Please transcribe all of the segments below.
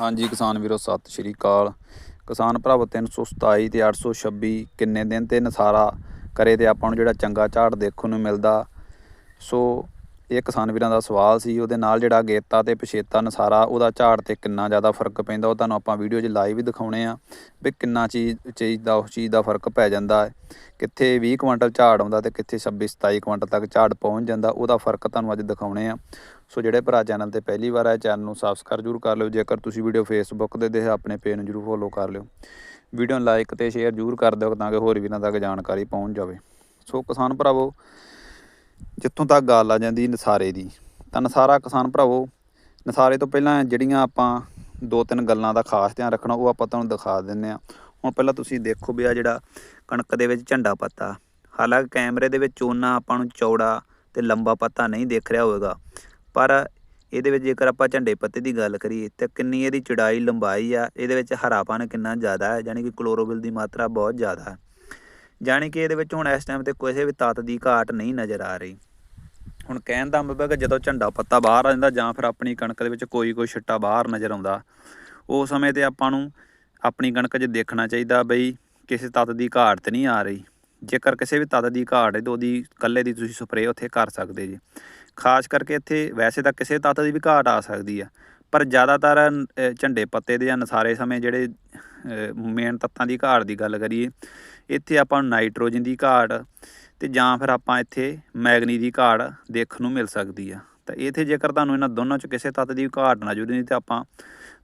ਹਾਂਜੀ, ਕਿਸਾਨ ਵੀਰੋ, ਸਤਿ ਸ਼੍ਰੀ ਅਕਾਲ। ਕਿਸਾਨ ਭਰਾਵੋ 327 ਤੇ 826 ਕਿੰਨੇ ਦਿਨ ਤੇ ਨਸਾਰਾ ਕਰੇ ਤੇ ਆਪਾਂ ਨੂੰ ਜਿਹੜਾ ਚੰਗਾ ਝਾੜ ਦੇਖਣ ਨੂੰ ਮਿਲਦਾ। ਸੋ ਇਹ ਕਿਸਾਨ ਵੀਰਾਂ ਦਾ ਸਵਾਲ ਸੀ, ਉਹਦੇ ਨਾਲ ਜਿਹੜਾ ਗੇਤਾ ਤੇ ਪਛੇਤਾ ਨਸਾਰਾ, ਉਹਦਾ ਝਾੜ ਤੇ ਕਿੰਨਾ ਜ਼ਿਆਦਾ ਫ਼ਰਕ ਪੈਂਦਾ, ਉਹ ਤੁਹਾਨੂੰ ਆਪਾਂ ਵੀਡੀਓ 'ਚ ਲਾਈਵ ਵੀ ਦਿਖਾਉਣੇ ਆ ਵੀ ਕਿੰਨਾ ਚੀਜ਼ ਚੀਜ਼ ਦਾ, ਉਸ ਚੀਜ਼ ਦਾ ਫ਼ਰਕ ਪੈ ਜਾਂਦਾ ਹੈ। ਕਿੱਥੇ 20 ਕੁਇੰਟਲ ਝਾੜ ਆਉਂਦਾ ਤੇ ਕਿੱਥੇ 26 27 ਕੁਇੰਟਲ ਤੱਕ ਝਾੜ ਪਹੁੰਚ ਜਾਂਦਾ, ਉਹਦਾ ਫ਼ਰਕ ਤੁਹਾਨੂੰ ਅੱਜ ਦਿਖਾਉਣੇ ਆ। ਸੋ ਜਿਹੜੇ ਭਰਾ ਚੈਨਲ ਤੇ ਪਹਿਲੀ ਵਾਰ ਆਏ, ਚੈਨਲ ਨੂੰ ਸਬਸਕ੍ਰਾਈਬ ਜ਼ਰੂਰ ਕਰ ਲਿਓ, ਜੇਕਰ ਤੁਸੀਂ ਵੀਡੀਓ ਫੇਸਬੁੱਕ ਤੇ ਦੇਖ ਆਪਣੇ ਪੇਜ ਨੂੰ ਜ਼ਰੂਰ ਫੋਲੋ ਕਰ ਲਿਓ। ਵੀਡੀਓ ਨੂੰ ਲਾਈਕ ਤੇ ਸ਼ੇਅਰ ਜ਼ਰੂਰ ਕਰ ਦਿਓ, ਤਾਂ ਕਿ ਹੋਰ ਵੀਰਾਂ ਤੱਕ ਜਾਣਕਾਰੀ ਪਹੁੰਚ ਜਾਵੇ। ਸੋ ਕਿਸਾਨ ਭਰਾਵੋ ਜਿੱਥੋਂ ਤੱਕ ਗੱਲ ਆ ਜਾਂਦੀ ਨਸਾਰੇ ਦੀ, ਤਾਂ ਨਸਾਰਾ ਕਿਸਾਨ ਭਰਾਵੋ, ਨਸਾਰੇ ਤੋਂ ਪਹਿਲਾਂ ਜਿਹੜੀਆਂ ਆਪਾਂ ਦੋ ਤਿੰਨ ਗੱਲਾਂ ਦਾ ਖਾਸ ਧਿਆਨ ਰੱਖਣਾ, ਉਹ ਆਪਾਂ ਤੁਹਾਨੂੰ ਦਿਖਾ ਦਿੰਨੇ ਆ ਹੁਣ ਪਹਿਲਾਂ ਤੁਸੀਂ ਦੇਖੋ ਵੀ ਆ ਜਿਹੜਾ ਕਣਕ ਦੇ ਵਿੱਚ ਝੰਡਾ ਪੱਤਾ, ਹਾਲਾਂਕਿ ਕੈਮਰੇ ਦੇ ਵਿੱਚ ਉਹਨਾਂ ਆਪਾਂ ਨੂੰ ਚੌੜਾ ਤੇ ਲੰਬਾ ਪੱਤਾ ਨਹੀਂ ਦੇਖ ਰਿਹਾ ਹੋਵੇਗਾ, ਪਰ ਇਹਦੇ ਵਿੱਚ ਜੇਕਰ ਆਪਾਂ ਝੰਡੇ ਪੱਤੇ ਦੀ ਗੱਲ ਕਰੀਏ, ਤਾਂ ਕਿੰਨੀ ਇਹਦੀ ਚੜਾਈ, ਲੰਬਾਈ ਆ, ਇਹਦੇ ਵਿੱਚ ਹਰਾਪਨ ਕਿੰਨਾ ਜ਼ਿਆਦਾ ਹੈ ਯਾਨੀ ਕਿ ਕਲੋਰੋਫਿਲ ਦੀ ਮਾਤਰਾ ਬਹੁਤ ਜ਼ਿਆਦਾ ਹੈ। ਜਾਣੀ ਕਿ ਇਹਦੇ ਵਿੱਚ ਹੁਣ ਇਸ ਟਾਈਮ ਤੇ ਕਿਸੇ ਵੀ ਤੱਤ ਦੀ ਘਾਟ ਨਹੀਂ ਨਜ਼ਰ ਆ ਰਹੀ। ਹੁਣ ਕਹਿਣ ਦਾ ਮਤਲਬ ਹੈ ਕਿ ਜਦੋਂ ਝੰਡਾ ਪੱਤਾ ਬਾਹਰ ਆ ਜਾਂਦਾ ਜਾਂ ਫਿਰ ਆਪਣੀ ਕਣਕ ਦੇ ਵਿੱਚ ਕੋਈ ਕੋਈ ਛਿੱਟਾ ਬਾਹਰ ਨਜ਼ਰ ਆਉਂਦਾ ਉਸ ਸਮੇਂ ਤੇ ਆਪਾਂ ਨੂੰ ਆਪਣੀ ਕਣਕ 'ਚ ਦੇਖਣਾ ਚਾਹੀਦਾ ਬਈ ਕਿਸੇ ਤੱਤ ਦੀ ਘਾਟ ਤੇ ਨਹੀਂ ਆ ਰਹੀ। ਜੇਕਰ ਕਿਸੇ ਵੀ ਤੱਤ ਦੀ ਘਾਟ ਹੈ ਤਾਂ ਉਹਦੀ ਕੱਲੇ ਦੀ ਤੁਸੀਂ ਸਪਰੇਅ ਉੱਥੇ ਕਰ ਸਕਦੇ ਜੀ। ਖਾਸ ਕਰਕੇ ਇੱਥੇ ਵੈਸੇ ਤਾਂ ਕਿਸੇ ਤੱਤ ਦੀ ਵੀ ਘਾਟ ਆ ਸਕਦੀ ਆ। ਪਰ ਜ਼ਿਆਦਾਤਰ ਝੰਡੇ ਪੱਤੇ ਦੇ ਜਾਂ ਨਸਾਰੇ ਸਮੇਂ ਜਿਹੜੇ ਮੇਨ ਤੱਤਾਂ ਦੀ ਘਾਟ ਦੀ ਗੱਲ ਕਰੀਏ, ਇੱਥੇ ਆਪਾਂ ਨੂੰ ਨਾਈਟ੍ਰੋਜਨ ਦੀ ਘਾਟ ਤੇ ਜਾਂ ਫਿਰ ਆਪਾਂ ਇੱਥੇ ਮੈਗਨੀ ਦੀ ਘਾਟ ਦੇਖਣ ਨੂੰ ਮਿਲ ਸਕਦੀ ਆ। ਤਾਂ ਇੱਥੇ ਜੇਕਰ ਤੁਹਾਨੂੰ ਇਹਨਾਂ ਦੋਨਾਂ ਚ ਕਿਸੇ ਤੱਤ ਦੀ ਘਾਟ ਨਾ ਜੁੜੀ ਤੇ ਆਪਾਂ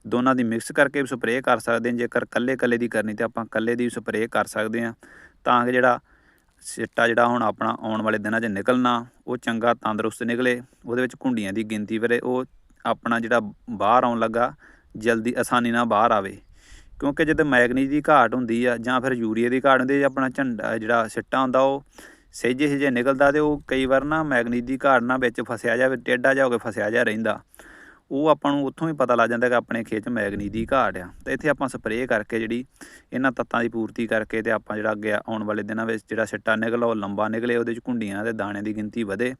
ਦੋਨਾਂ ਦੀ ਮਿਕਸ ਕਰਕੇ ਵੀ ਸਪਰੇਅ ਕਰ ਸਕਦੇ ਹਾਂ। ਜੇਕਰ ਕੱਲੇ ਕੱਲੇ ਦੀ ਕਰਨੀ ਤੇ ਆਪਾਂ ਕੱਲੇ ਦੀ ਸਪਰੇਅ ਕਰ ਸਕਦੇ ਹਾਂ, ਤਾਂ ਕਿ ਜਿਹੜਾ ਸਿੱਟਾ ਜਿਹੜਾ ਹੁਣ ਆਪਣਾ ਆਉਣ ਵਾਲੇ ਦਿਨਾਂ 'ਚ ਨਿਕਲਣਾ, ਉਹ ਚੰਗਾ ਤੰਦਰੁਸਤ ਨਿਕਲੇ, ਉਹਦੇ ਵਿੱਚ ਘੁੰਡੀਆਂ ਦੀ ਗਿਣਤੀ ਵਰੇ ਉਹ ਆਪਣਾ ਜਿਹੜਾ ਬਾਹਰ ਆਉਣ ਲੱਗਾ, ਜਲਦੀ ਆਸਾਨੀ ਨਾਲ ਬਾਹਰ ਆਵੇ। ਕਿਉਂਕਿ ਜਦੋਂ ਮੈਗਨੀਜ਼ ਦੀ ਘਾਟ ਹੁੰਦੀ ਆ ਜਾਂ ਫਿਰ ਯੂਰੀਆ ਦੀ ਘਾਟ ਹੁੰਦੀ ਆ ਆਪਣਾ ਝੰਡਾ, ਜਿਹੜਾ ਸਿੱਟਾ ਹੁੰਦਾ, ਉਹ ਸਹਿਜੇ ਸਹਿਜੇ ਨਿਕਲਦਾ ਤੇ ਉਹ ਕਈ ਵਾਰ ਨਾ ਮੈਗਨੀਜ਼ ਦੀ ਘਾਟ ਨਾਲ ਵਿੱਚ ਫਸਿਆ ਜਾਵੇ, ਟੇਢਾ ਜਾ ਹੋ ਕੇ ਫਸਿਆ ਜਾ ਰਹਿੰਦਾ। ਉਹ ਆਪਾਂ ਨੂੰ ਉੱਥੋਂ ਹੀ ਪਤਾ ਲੱਗ ਜਾਂਦਾ ਕਿ ਆਪਣੇ ਖੇਤ 'ਚ ਮੈਗਨੀ ਦੀ ਘਾਟ ਆ। ਤੇ ਇੱਥੇ ਆਪਾਂ ਸਪਰੇਅ ਕਰਕੇ ਜਿਹੜੀ ਇਹਨਾਂ ਤੱਤਾਂ ਦੀ ਪੂਰਤੀ ਕਰਕੇ ਤੇ ਆਪਾਂ ਜਿਹੜਾ ਅੱਗੇ ਆਉਣ ਵਾਲੇ ਦਿਨਾਂ ਵਿੱਚ ਜਿਹੜਾ ਸਿੱਟਾ ਨਿਕਲਾ ਉਹ ਲੰਬਾ ਨਿਕਲੇ, ਉਹਦੇ 'ਚ ਕੁੰਡੀਆਂ ਤੇ ਦਾਣੇ ਦੀ ਗਿਣਤੀ ਵਧੇ।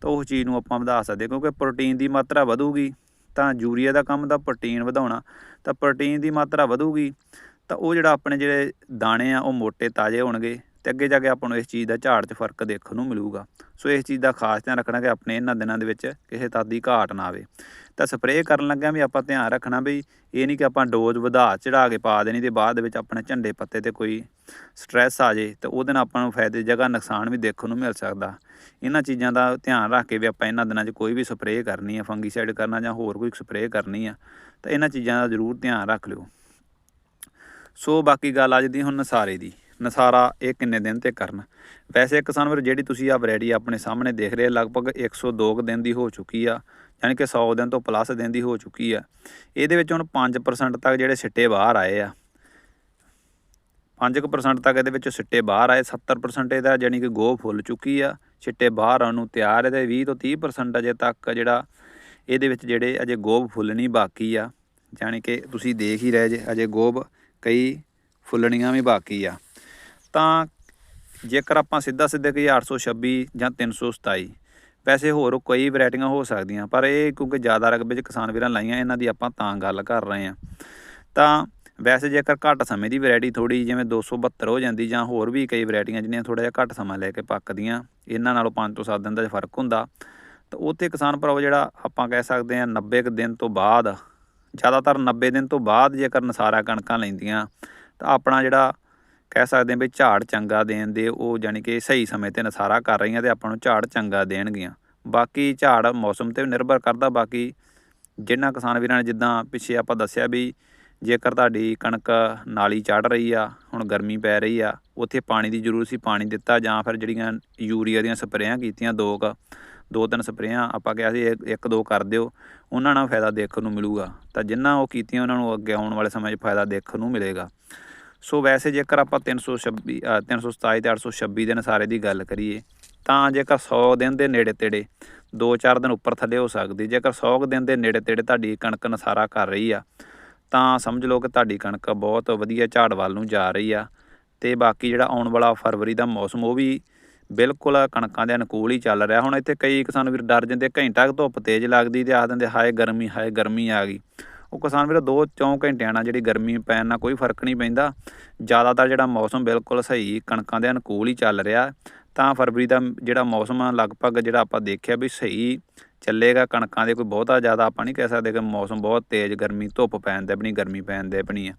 ਤਾਂ ਉਹ ਚੀਜ਼ ਨੂੰ ਆਪਾਂ ਵਧਾ ਸਕਦੇ ਕਿਉਂਕਿ ਪ੍ਰੋਟੀਨ ਦੀ ਮਾਤਰਾ ਵਧੂਗੀ, ਤਾਂ ਯੂਰੀਆ ਦਾ ਕੰਮ ਦਾ ਪ੍ਰੋਟੀਨ ਵਧਾਉਣਾ। ਤਾਂ ਪ੍ਰੋਟੀਨ ਦੀ ਮਾਤਰਾ ਵਧੂਗੀ, ਤਾਂ ਉਹ ਜਿਹੜਾ ਆਪਣੇ ਜਿਹੜੇ ਦਾਣੇ ਆ, ਉਹ ਮੋٹے ਤਾਜ਼ੇ ਹੋਣਗੇ। ਤੇ ਅੱਗੇ ਜਾ ਕੇ ਆਪਾਂ ਨੂੰ ਇਸ ਚੀਜ਼ ਦਾ ਝਾੜ 'ਚ ਫ਼ਰਕ ਦੇਖਣ ਨੂੰ ਮਿਲੂਗਾ। ਸੋ ਇਸ ਚੀਜ਼ ਦਾ ਖਾਸ ਧਿਆਨ ਰੱਖਣਾ ਕਿ ਆਪਣੇ ਇਹਨਾਂ ਦਿਨਾਂ ਦੇ ਵਿੱਚ ਕਿਸੇ ਤੱਤ ਦੀ ਘਾਟ ਨਾ ਆਵੇ। ਤਾਂ ਸਪਰੇਅ ਕਰਨ ਲੱਗਿਆ ਵੀ ਆਪਾਂ ਧਿਆਨ ਰੱਖਣਾ ਵੀ ਇਹ ਨਹੀਂ ਕਿ ਆਪਾਂ ਡੋਜ਼ ਵਧਾ ਚੜਾ ਕੇ ਪਾ ਦੇਣੀ ਤੇ ਬਾਅਦ ਦੇ ਵਿੱਚ ਆਪਣੇ ਝੰਡੇ ਪੱਤੇ ਤੇ ਕੋਈ ਸਟ੍ਰੈਸ ਆ ਜੇ ਤਾਂ ਉਹਦੇ ਨਾਲ ਆਪਾਂ ਨੂੰ ਫਾਇਦੇ ਜਗ੍ਹਾ ਨੁਕਸਾਨ ਵੀ ਦੇਖਣ ਨੂੰ ਮਿਲ ਸਕਦਾ। ਇਹਨਾਂ ਚੀਜ਼ਾਂ ਦਾ ਧਿਆਨ ਰੱਖ ਕੇ ਵੀ ਆਪਾਂ ਇਹਨਾਂ ਦਿਨਾਂ 'ਚ ਕੋਈ ਵੀ ਸਪਰੇਅ ਕਰਨੀ ਆ, ਫੰਗੀਸਾਈਡ ਕਰਨਾ ਜਾਂ ਹੋਰ ਕੋਈ ਸਪਰੇਅ ਕਰਨੀ ਆ, ਤਾਂ ਇਹਨਾਂ ਚੀਜ਼ਾਂ ਦਾ ਜ਼ਰੂਰ ਧਿਆਨ ਰੱਖ ਲਿਓ। ਸੋ ਬਾਕੀ ਗੱਲ ਅੱਜ ਦੀ ਹੁਣ ਨਸਾਰੇ ਦੀ। ਨਸਾਰਾ ਇਹ ਕਿੰਨੇ ਦਿਨ ਤੇ ਕਰਨ? ਵੈਸੇ ਕਿਸਾਨ ਵੀਰ ਜਿਹੜੀ ਤੁਸੀਂ ਆ ਵੈਰਾਈਟੀ ਆਪਣੇ ਸਾਹਮਣੇ ਦੇਖ ਰਹੇ, ਲਗਭਗ 102 ਕੁ ਦਿਨ ਦੀ ਹੋ ਚੁੱਕੀ ਆ, ਯਾਨੀ ਕਿ 100 ਦਿਨ ਤੋਂ ਪਲੱਸ ਦਿਨ ਦੀ ਹੋ ਚੁੱਕੀ ਆ। ਇਹਦੇ ਵਿੱਚ ਹੁਣ 5% ਤੱਕ ਜਿਹੜੇ ਸਿੱਟੇ ਬਾਹਰ ਆਏ ਆ। 5% ਤੱਕ ਇਹਦੇ ਵਿੱਚ ਸਿੱਟੇ ਬਾਹਰ ਆਏ 70% ਇਹਦਾ ਯਾਨੀ ਕਿ ਗੋ ਫੁੱਲ ਚੁੱਕੀ ਆ। ਸਿੱਟੇ ਬਾਹਰ ਆਉਣ ਨੂੰ ਤਿਆਰ ਹੈ ਤੇ 20 ਤੋਂ 30% ਅਜੇ ਤੱਕ ਜਿਹੜਾ ਇਹਦੇ ਵਿੱਚ ਜਿਹੜੇ ਅਜੇ ਗੋਬ ਫੁੱਲਣੀ ਬਾਕੀ ਆ। ਯਾਨੀ ਕਿ ਤੁਸੀਂ ਦੇਖ ਹੀ ਰਹੇ ਜੇ, ਅਜੇ ਗੋਬ ਕਈ ਫੁੱਲਣੀਆਂ ਵੀ ਬਾਕੀ ਆ। ਤਾਂ ਜੇਕਰ ਆਪਾਂ ਸਿੱਧਾ ਸਿੱਧਾ ਕਹੀਏ 826 ਜਾਂ 327 ਵੈਸੇ ਹੋਰ ਕਈ ਵੈਰਾਈਟੀਆਂ ਹੋ ਸਕਦੀਆਂ, ਪਰ ਇਹ ਕਿਉਂਕਿ ਜ਼ਿਆਦਾ ਰਕਬੇ 'ਚ ਕਿਸਾਨ ਵੀਰਾਂ ਲਾਈਆਂ, ਇਹਨਾਂ ਦੀ ਆਪਾਂ ਤਾਂ ਗੱਲ ਕਰ ਰਹੇ ਆ ਤਾਂ ਵੈਸੇ ਜੇਕਰ ਘੱਟ ਸਮੇਂ ਦੀ ਵੈਰਾਈਟੀ ਥੋੜੀ ਜਿਵੇਂ 272 ਹੋ ਜਾਂਦੀ ਜਾਂ ਹੋਰ ਵੀ ਕਈ ਵੈਰਾਈਟੀਆਂ ਜਿਹੜੀਆਂ ਥੋੜਾ ਜਿਹਾ ਘੱਟ ਸਮਾਂ ਲੈ ਕੇ ਪੱਕਦੀਆਂ, ਇਹਨਾਂ ਨਾਲੋਂ 5 ਤੋਂ 7 ਦਿਨ ਦਾ ਫ਼ਰਕ ਹੁੰਦਾ। ਤਾਂ ਉੱਥੇ ਕਿਸਾਨ ਭਰਾਵੋ ਜਿਹੜਾ ਆਪਾਂ ਕਹਿ ਸਕਦੇ ਆ 90 ਕੁ ਦਿਨ ਤੋਂ ਬਾਅਦ, ਜ਼ਿਆਦਾਤਰ 90 ਦਿਨ ਤੋਂ ਬਾਅਦ ਜੇਕਰ ਨਸਾਰਾ ਕਣਕਾਂ ਲੈਂਦੀਆਂ, ਤਾਂ ਆਪਣਾ ਜਿਹੜਾ ਕਹਿ ਸਕਦੇ ਹਾਂ ਵੀ ਝਾੜ ਚੰਗਾ ਦੇਣ ਦੇ, ਉਹ ਯਾਨੀ ਕਿ ਸਹੀ ਸਮੇਂ ਤੇ ਨਸਾਰਾ ਕਰ ਰਹੀਆਂ ਤੇ ਆਪਾਂ ਨੂੰ ਝਾੜ ਚੰਗਾ ਦੇਣਗੀਆਂ। ਬਾਕੀ ਝਾੜ ਮੌਸਮ ਤੇ ਵੀ ਨਿਰਭਰ ਕਰਦਾ, ਬਾਕੀ ਜਿਨ੍ਹਾਂ ਕਿਸਾਨ ਵੀਰਾਂ ਨੇ ਜਿੱਦਾਂ ਪਿੱਛੇ ਆਪਾਂ ਦੱਸਿਆ ਵੀ ਜੇਕਰ ਤੁਹਾਡੀ ਕਣਕ ਨਾਲੀ ਚੜ ਰਹੀ ਆ, ਹੁਣ ਗਰਮੀ ਪੈ ਰਹੀ ਆ, ਉੱਥੇ ਪਾਣੀ ਦੀ ਜ਼ਰੂਰ ਸੀ, ਪਾਣੀ ਦਿੱਤਾ ਜਾਂ ਫਿਰ ਜਿਹੜੀਆਂ ਯੂਰੀਆ ਦੀਆਂ ਸਪਰੇਆਂ ਕੀਤੀਆਂ ਦੋ ਕ, ਦੋ ਤਿੰਨ ਸਪਰੇਆਂ, ਆਪਾਂ ਕਿਹਾ ਸੀ ਇੱਕ- ਦੋ ਕਰ ਦਿਓ, ਉਹਨਾਂ ਨਾਲ ਫਾਇਦਾ ਦੇਖਣ ਨੂੰ ਮਿਲੂਗਾ। ਤਾਂ ਜਿਨ੍ਹਾਂ ਉਹ ਕੀਤੀਆਂ, ਉਹਨਾਂ ਨੂੰ ਅੱਗੇ ਆਉਣ ਵਾਲੇ ਸਮੇਂ 'ਚ ਫਾਇਦਾ ਦੇਖਣ ਨੂੰ ਮਿਲੇਗਾ। ਸੋ ਵੈਸੇ ਜੇਕਰ ਆਪਾਂ 326 ਅ, 327 ਤੇ 826 ਦਿਨ ਸਾਰੇ ਦੀ ਗੱਲ ਕਰੀਏ ਤਾਂ ਜੇਕਰ 100 ਦਿਨ ਦੇ ਨੇੜੇ ਤੇੜੇ 2-4 ਦਿਨ ਉੱਪਰ ਥੱਲੇ ਹੋ ਸਕਦੀ ਜੇਕਰ 100 ਕੁ ਦਿਨ ਦੇ ਨੇੜੇ ਤੇੜੇ ਤੁਹਾਡੀ ਕਣਕ ਨਸਾਰਾ ਕਰ ਰਹੀ ਆ ਤਾਂ ਸਮਝ ਲਓ ਕਿ ਤੁਹਾਡੀ ਕਣਕ ਬਹੁਤ ਵਧੀਆ ਝਾੜ ਵੱਲ ਨੂੰ ਜਾ ਰਹੀ ਆ ਤੇ ਬਾਕੀ ਜਿਹੜਾ ਆਉਣ ਵਾਲਾ ਫਰਵਰੀ ਦਾ ਮੌਸਮ ਉਹ ਵੀ ਬਿਲਕੁਲ ਕਣਕਾਂ ਦੇ ਅਨੁਕੂਲ ਹੀ ਚੱਲ ਰਿਹਾ। ਹੁਣ ਇੱਥੇ ਕਈ ਕਿਸਾਨ ਵੀਰ ਡਰ ਜਾਂਦੇ ਘੰਟਾ ਕੁ ਧੁੱਪ ਤੇਜ਼ ਲੱਗਦੀ ਤੇ ਆਖ ਦਿੰਦੇ ਹਾਏ ਗਰਮੀ ਹਾਏ ਗਰਮੀ ਆ ਗਈ। ਉਹ ਕਿਸਾਨ ਵੀਰੋ 2-4 ਘੰਟਿਆਂ ਨਾਲ ਜਿਹੜੀ ਗਰਮੀ ਪੈਣ ਨਾਲ ਕੋਈ ਫ਼ਰਕ ਨਹੀਂ ਪੈਂਦਾ। ਜ਼ਿਆਦਾਤਰ ਜਿਹੜਾ ਮੌਸਮ ਬਿਲਕੁਲ ਸਹੀ ਕਣਕਾਂ ਦੇ ਅਨੁਕੂਲ ਹੀ ਚੱਲ ਰਿਹਾ। ਤਾਂ ਫਰਵਰੀ ਦਾ ਜਿਹੜਾ ਮੌਸਮ ਆ, ਲਗਭਗ ਜਿਹੜਾ ਆਪਾਂ ਦੇਖਿਆ ਵੀ ਸਹੀ ਚੱਲੇਗਾ ਕਣਕਾਂ ਦੇ, ਕੋਈ ਬਹੁਤਾ ਜ਼ਿਆਦਾ ਆਪਾਂ ਨਹੀਂ ਕਹਿ ਸਕਦੇ ਕਿ ਮੌਸਮ ਬਹੁਤ ਤੇਜ਼ ਗਰਮੀ, ਧੁੱਪ ਪੈਣ ਦੇ ਆਪਣੀ, ਗਰਮੀ ਪੈਣ ਦੇ ਆਪਣੀ ਆ।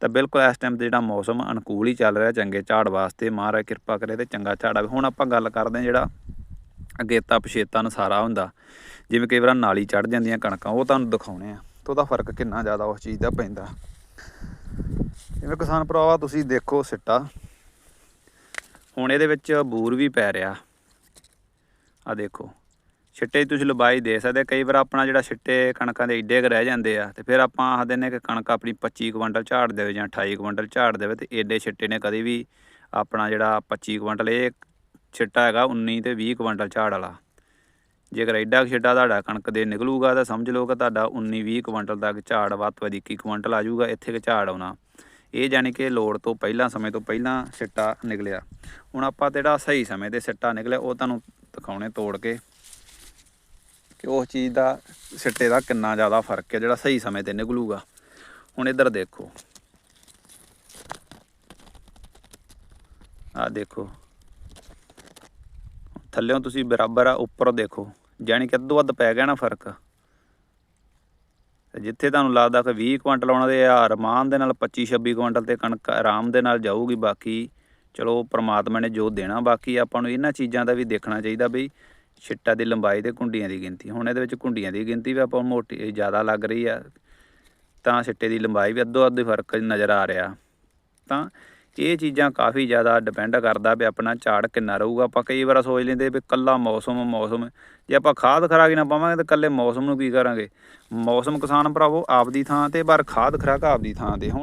ਤਾਂ ਬਿਲਕੁਲ ਇਸ ਟਾਈਮ ਤੇ ਜਿਹੜਾ ਮੌਸਮ ਅਨੁਕੂਲ ਹੀ ਚੱਲ ਰਿਹਾ ਚੰਗੇ ਝਾੜ ਵਾਸਤੇ। ਮਹਾਰਾਜ ਕਿਰਪਾ ਕਰੇ ਤੇ ਚੰਗਾ ਝਾੜ ਆਵੇ। ਹੁਣ ਆਪਾਂ ਗੱਲ ਕਰਦੇ ਹਾਂ ਜਿਹੜਾ ਅਗੇਤਾ ਪਛੇਤਾ ਨਸਾਰਾ ਹੁੰਦਾ। ਜਿਵੇਂ ਕਈ ਵਾਰ ਨਾਲੀ ਚੜ ਜਾਂਦੀਆਂ ਕਣਕਾਂ, ਉਹ ਤੁਹਾਨੂੰ ਦਿਖਾਉਣੇ ਆ। ਤੇ ਉਹਦਾ ਫ਼ਰਕ ਕਿੰਨਾ ਜ਼ਿਆਦਾ ਉਸ ਚੀਜ਼ ਦਾ ਪੈਂਦਾ। ਜਿਵੇਂ ਕਿਸਾਨ ਭਰਾਵਾ, ਤੁਸੀਂ ਦੇਖੋ ਸਿੱਟਾ। ਹੁਣ ਇਹਦੇ ਵਿੱਚ ਬੂਰ ਵੀ ਪੈ ਰਿਹਾ। ਆ ਦੇਖੋ ਛਿੱਟੇ ਤੁਸੀਂ ਲੰਬਾਈ ਦੇ ਸਕਦੇ ਕਈ ਵਾਰ ਆਪਣਾ ਜਿਹੜਾ ਛਿੱਟੇ ਕਣਕਾਂ ਦੇ ਏਡੇ ਕੁ ਰਹਿ ਜਾਂਦੇ ਆ, ਤੇ ਫਿਰ ਆਪਾਂ ਆਖਦੇ ਨੇ ਕਿ ਕਣਕ ਆਪਣੀ 25 ਕੁਇੰਟਲ ਝਾੜ ਦੇਵੇ ਜਾਂ 28 ਕੁਇੰਟਲ ਝਾੜ ਦੇਵੇ, ਤੇ ਏਡੇ ਛਿੱਟੇ ਨੇ ਕਦੇ ਵੀ ਆਪਣਾ ਜਿਹੜਾ 25 ਕੁਇੰਟਲ, ਇਹ ਛਿੱਟਾ ਹੈਗਾ 19 ਤੇ 20 ਕੁਇੰਟਲ ਝਾੜ ਵਾਲਾ। ਜੇਕਰ ਐਡਾ ਕੁ ਛਿੱਟਾ ਤੁਹਾਡਾ ਕਣਕ ਦੇ ਨਿਕਲੂਗਾ ਤਾਂ ਸਮਝ ਲਓ ਕਿ ਤੁਹਾਡਾ 19 20 ਕੁਇੰਟਲ ਤੱਕ ਝਾੜ ਵੱਧ ਤੋਂ ਵੱਧ 21 ਕੁਇੰਟਲ ਆ ਜਾਊਗਾ, ਇੱਥੇ ਕਿ ਝਾੜ ਆਉਣਾ। ਇਹ ਜਾਣੀ ਕਿ ਲੋੜ ਤੋਂ ਪਹਿਲਾਂ, ਸਮੇਂ ਤੋਂ ਪਹਿਲਾਂ ਸਿੱਟਾ ਨਿਕਲਿਆ। ਹੁਣ ਆਪਾਂ ਤੇ ਜਿਹੜਾ ਸਹੀ ਸਮੇਂ ਤੇ ਸਿੱਟਾ ਨਿਕਲਿਆ, ਉਹ ਤੁਹਾਨੂੰ ਦਿਖਾਉਣੇ ਤੋੜ ਕੇ ਕਿ ਉਸ ਚੀਜ਼ ਦਾ, ਸਿੱਟੇ ਦਾ ਕਿੰਨਾ ਜ਼ਿਆਦਾ ਫ਼ਰਕ ਹੈ, ਜਿਹੜਾ ਸਹੀ ਸਮੇਂ ਤੇ ਨਿਕਲੂਗਾ। ਹੁਣ ਇੱਧਰ ਦੇਖੋ। ਆ ਦੇਖੋ। ਥੱਲੇੋਂ ਤੁਸੀਂ ਬਰਾਬਰ ਆ, ਉੱਪਰ ਦੇਖੋ। ਜਾਣੀ ਕਿ ਅੱਧੋ ਅੱਧ ਪੈ ਗਿਆ ਨਾ ਫ਼ਰਕ। ਜਿੱਥੇ ਤੁਹਾਨੂੰ ਲੱਗਦਾ ਕਿ 20 ਕੁਇੰਟਲ ਆਉਣਾ ਦੇ ਆਰਮਾਨ ਦੇ ਨਾਲ 25 26 ਕੁਇੰਟਲ ਤੇ ਕਣਕ ਆਰਾਮ ਦੇ ਨਾਲ ਜਾਊਗੀ, ਬਾਕੀ ਚਲੋ ਪ੍ਰਮਾਤਮਾ ਨੇ ਜੋ ਦੇਣਾ, ਬਾਕੀ ਆਪਾਂ ਨੂੰ ਇਹਨਾਂ ਚੀਜ਼ਾਂ ਦਾ ਵੀ ਦੇਖਣਾ ਚਾਹੀਦਾ ਬਈ ਛਿੱਟਾ ਦੀ ਲੰਬਾਈ ਤੇ ਕੁੰਡੀਆਂ ਦੀ ਗਿਣਤੀ। ਹੁਣ ਇਹਦੇ ਵਿੱਚ ਕੁੰਡੀਆਂ ਦੀ ਗਿਣਤੀ ਵੀ ਆਪਾਂ ਮੋਟੀ ਜ਼ਿਆਦਾ ਲੱਗ ਰਹੀ ਆ, ਤਾਂ ਛਿੱਟੇ ਦੀ ਲੰਬਾਈ ਵੀ ਅੱਧੋ ਅੱਧ ਫ਼ਰਕ ਨਜ਼ਰ ਆ ਰਿਹਾ। ਤਾਂ ਇਹ ਚੀਜ਼ਾਂ ਕਾਫੀ ਜ਼ਿਆਦਾ ਡਿਪੈਂਡ ਕਰਦਾ ਵੀ ਆਪਣਾ ਝਾੜ ਕਿੰਨਾ ਰਹੂਗਾ। ਆਪਾਂ ਕਈ ਵਾਰ ਸੋਚ ਲੈਂਦੇ ਵੀ ਕੱਲਾ ਮੌਸਮ ਮੌਸਮ। ਜੇ ਆਪਾਂ ਖਾਦ ਖਰਾਕ ਨਾ ਪਾਵਾਂਗੇ ਤਾਂ ਕੱਲੇ ਮੌਸਮ ਨੂੰ ਕੀ ਕਰਾਂਗੇ? ਮੌਸਮ ਕਿਸਾਨ ਭਰਾਵੋ ਆਪਦੀ ਥਾਂ ਤੇ, ਪਰ ਖਾਦ ਖਰਾਕ ਆਪਦੀ ਥਾਂ ਤੇ। ਹੁਣ